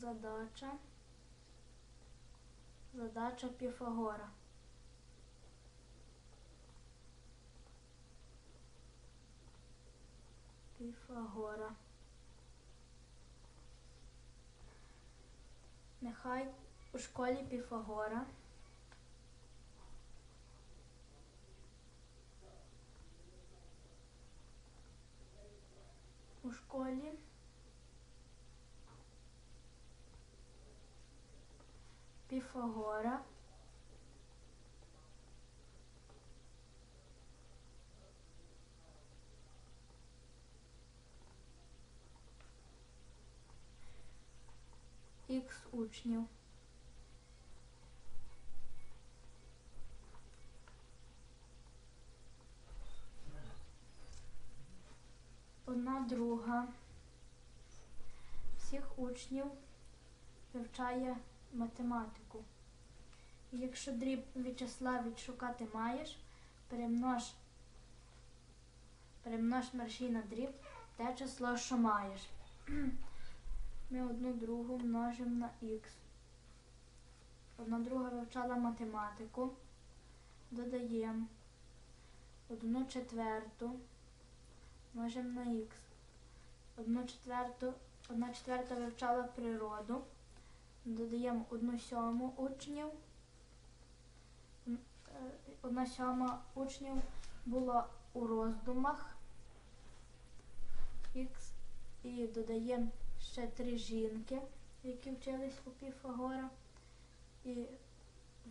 Задача. Задача Піфагора. Піфагора. Нехай у школі Піфагора у школі Піфагора Х учнів. Одна друга всіх учнів вивчає математику. Якщо дріб від числа відшукати маєш, перемнож, перемнож мерщій на дріб те число, що маєш. Ми одну другу множимо на х. Одна друга вивчала математику. Додаємо одну четверту множимо на х. Одну четверту, одна четверта вивчала природу. Додаємо одну сьому учнів. Е, Одна сьома учнів була у роздумах. І додаємо ще три жінки, які вчились у Піфагора. І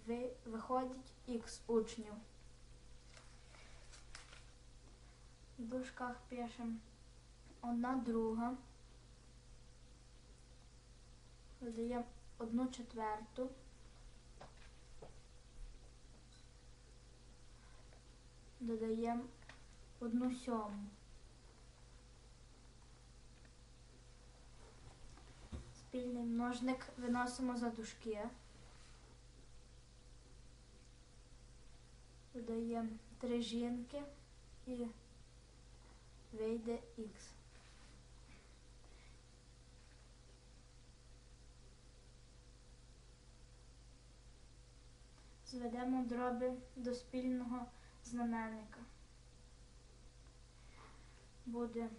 ви- виходить х учнів. В дужках пишемо одна друга. Додаємо одну четверту. Додаємо одну сьому. Спільний множник виносимо за дужки. Додаємо три жінки і вийде х. Зведемо дроби до спільного знаменника. Буде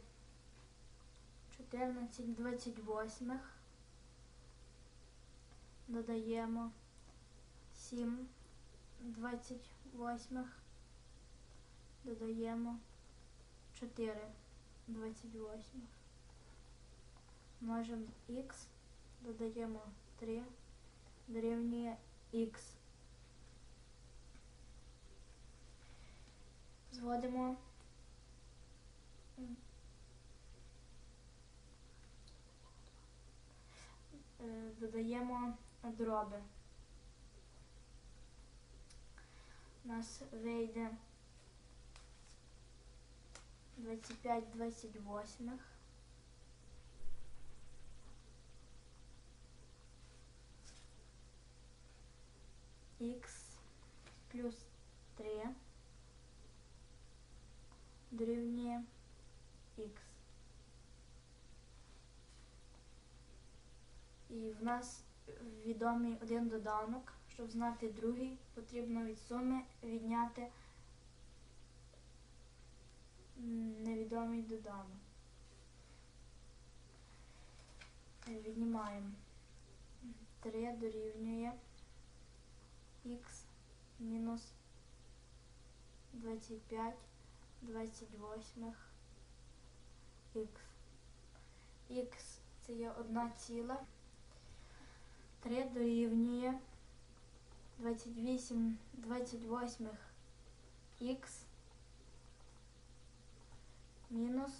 14 28. Додаємо 7 28. Додаємо 4 28. Множимо х, додаємо 3, дорівнює х. Зводимо додаємо дроби. У нас вийде 25 28. Х плюс 3 дорівнює х. І в нас відомий один доданок. Щоб знати другий, потрібно від суми відняти невідомий доданок. Віднімаємо 3 дорівнює х мінус 25 28 х. Х це є одна ціла. 3 дорівнює 28 28 х мінус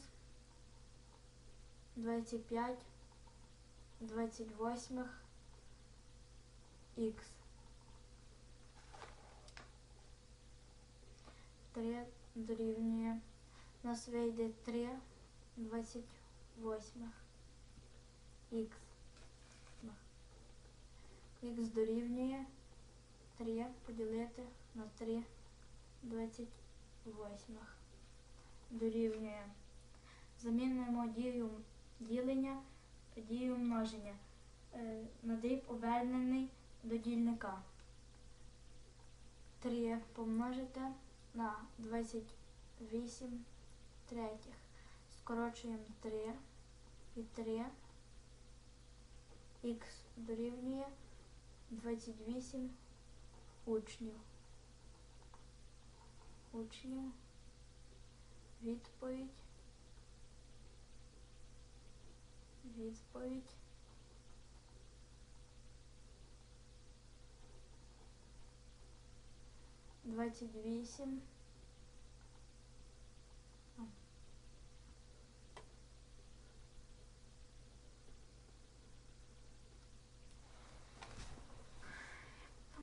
25 28 х. 3 дорівнює. У нас вийде 3 28 х. Х дорівнює 3 поділити на 3 28. Дорівнює. Замінимо дію ділення дію множення. е, на дріб обернений до дільника. 3 помножити на 28 третіх. Скорочуємо 3 і 3. Х дорівнює 28 учнів. Учнів. Відповідь. Відповідь. Двадцять вісім